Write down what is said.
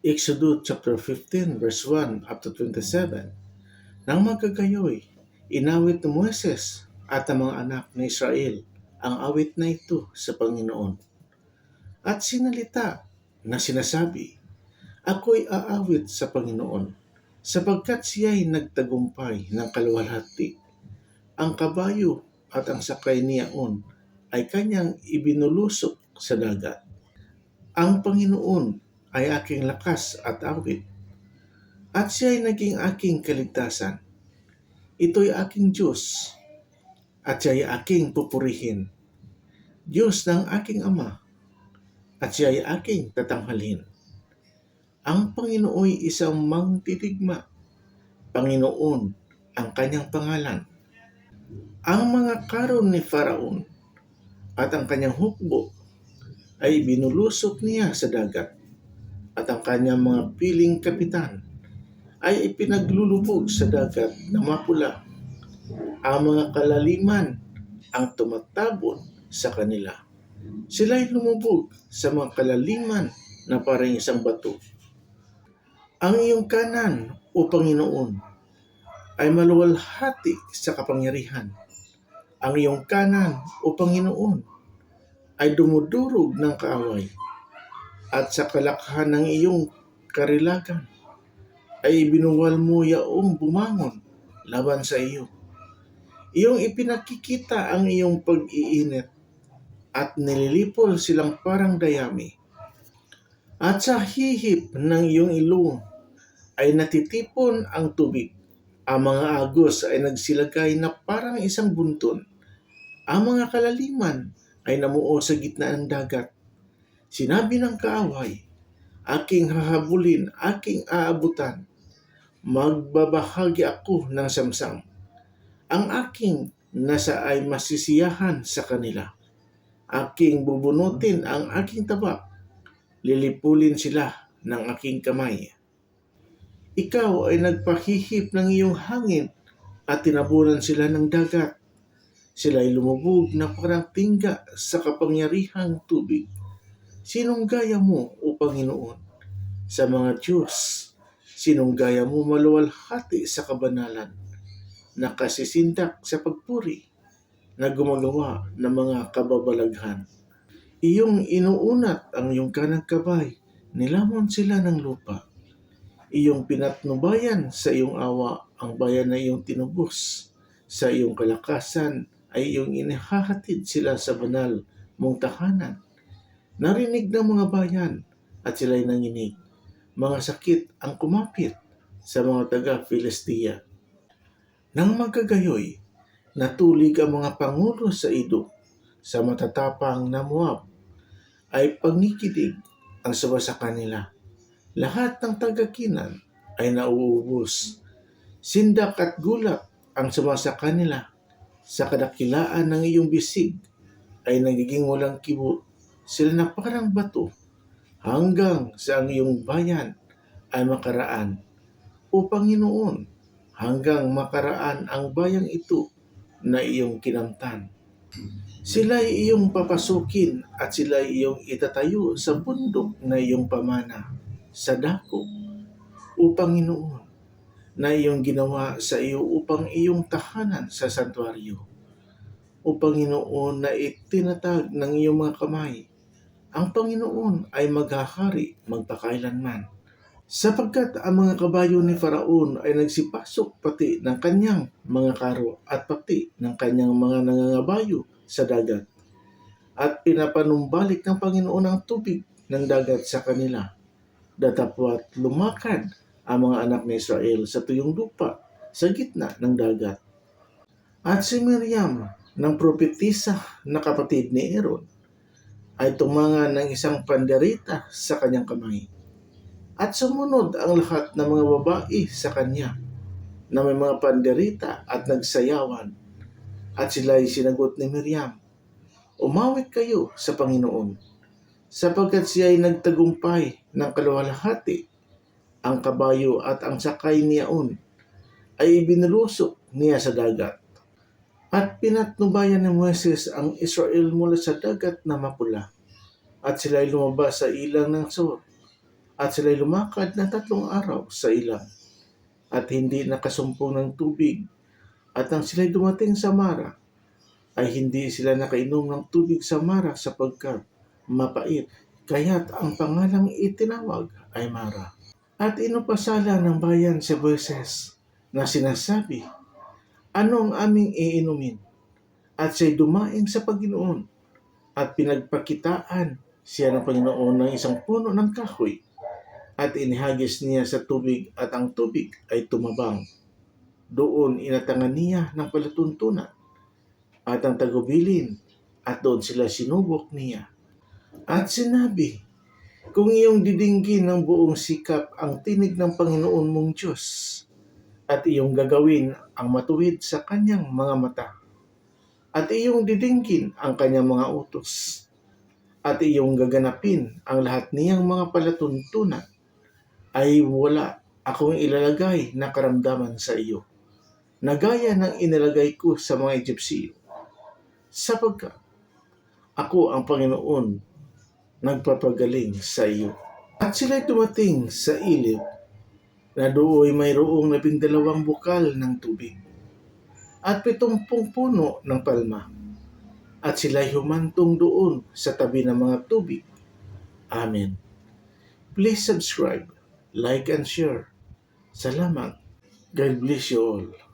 Exodus chapter 15 verse 1 up to 27. Nang magkagayoy, inawit ni Moises at ang mga anak ni Israel ang awit na ito sa Panginoon. At sinalita na sinasabi, Ako'y aawit sa Panginoon sapagkat siya'y nagtagumpay ng kaluwalhati. Ang kabayo at ang sakay niyaon ay kanyang ibinulusok sa dagat. Ang Panginoon ay aking lakas at awit. At siya ay naging aking kaligtasan. Ito'y aking Diyos. At siya ay aking pupurihin. Diyos ng aking Ama. At siya ay aking tatanghalin. Ang Panginooy isang mangtitigma. Panginoon ang kanyang pangalan. Ang mga karon ni Faraon at ang kanyang hukbo ay binulusok niya sa dagat at ang kanyang mga piling kapitan ay ipinaglulubog sa dagat na mapula. Ang mga kalaliman ang tumatabon sa kanila. Sila'y lumubog sa mga kalaliman na parang isang bato. Ang iyong kanan, o Panginoon, ay maluwalhati sa kapangyarihan. Ang iyong kanan, o Panginoon, ay dumudurog ng kaaway at sa kalakhan ng iyong karilagan ay binuwal mo yaong bumangon laban sa iyo. Iyong ipinakikita ang iyong pag-iinit at nililipol silang parang dayami. At sa hihip ng iyong ilong ay natitipon ang tubig. Ang mga agos ay nagsilagay na parang isang bunton. Ang mga kalaliman ay namuo sa gitna ng dagat Sinabi ng kaaway, aking hahabulin, aking aabutan. Magbabahagi ako ng samsam. Ang aking nasa ay masisiyahan sa kanila. Aking bubunutin ang aking tabak. Lilipulin sila ng aking kamay. Ikaw ay nagpahihip ng iyong hangin at tinabunan sila ng dagat. Sila ay lumubog na parang tingga sa kapangyarihang tubig Sinong gaya mo, O Panginoon, sa mga Diyos? Sinong gaya mo maluwalhati sa kabanalan, nakasisindak sa pagpuri, na gumagawa ng mga kababalaghan? Iyong inuunat ang iyong kanang kabay, nilamon sila ng lupa. Iyong pinatnubayan sa iyong awa ang bayan na iyong tinubos. Sa iyong kalakasan ay iyong inihahatid sila sa banal mong tahanan Narinig ng mga bayan at sila'y nanginig. Mga sakit ang kumapit sa mga taga-Filistia. Nang magkagayoy, natulig ang mga pangulo sa Idom sa matatapang na Moab ay pagnikidig ang saba sa kanila. Lahat ng tagakinan ay nauubos. Sindak at gulat ang saba sa kanila. Sa kadakilaan ng iyong bisig ay nagiging walang kibo sila na parang bato hanggang sa ang iyong bayan ay makaraan. O Panginoon, hanggang makaraan ang bayang ito na iyong kinamtan. Sila iyong papasukin at sila iyong itatayo sa bundok na iyong pamana, sa dako. O Panginoon, na iyong ginawa sa iyo upang iyong tahanan sa santuaryo. O Panginoon na itinatag ng iyong mga kamay ang Panginoon ay maghahari magpakailanman. Sapagkat ang mga kabayo ni Faraon ay nagsipasok pati ng kanyang mga karo at pati ng kanyang mga nangangabayo sa dagat. At pinapanumbalik ng Panginoon ang tubig ng dagat sa kanila. Datapwat lumakad ang mga anak ni Israel sa tuyong lupa sa gitna ng dagat. At si Miriam ng propetisa na kapatid ni Aaron ay tumanga ng isang panderita sa kanyang kamay. At sumunod ang lahat ng mga babae sa kanya na may mga panderita at nagsayawan. At sila ay sinagot ni Miriam, Umawit kayo sa Panginoon, sapagkat siya ay nagtagumpay ng kaluwalhati. Ang kabayo at ang sakay niyaon ay ibinulusok niya sa dagat at pinatnubayan ni Moises ang Israel mula sa dagat na mapula, at sila ay lumabas sa ilang ng Sur. at sila'y lumakad na tatlong araw sa ilang at hindi nakasumpong ng tubig at nang sila'y dumating sa Mara ay hindi sila nakainom ng tubig sa Mara sapagkat mapait kaya't ang pangalang itinawag ay Mara. At inupasala ng bayan si Moises na sinasabi, Ano ang aming iinumin? At siya'y dumaing sa Panginoon at pinagpakitaan siya ng Panginoon ng isang puno ng kahoy at inihagis niya sa tubig at ang tubig ay tumabang. Doon inatangan niya ng palatuntunan at ang tagubilin at doon sila sinubok niya. At sinabi, kung iyong didinggin ng buong sikap ang tinig ng Panginoon mong Diyos at iyong gagawin ang matuwid sa kanyang mga mata. At iyong didinggin ang kanyang mga utos. At iyong gaganapin ang lahat niyang mga palatuntunan. Ay wala akong ilalagay na karamdaman sa iyo na gaya ng inilagay ko sa mga Egyptiyo sapagkat ako ang Panginoon nagpapagaling sa iyo. At sila'y dumating sa ilip na dooy mayroong labing bukal ng tubig at pitumpung puno ng palma. At sila'y humantong doon sa tabi ng mga tubig. Amen. Please subscribe, like, and share. Salamat. God bless you all.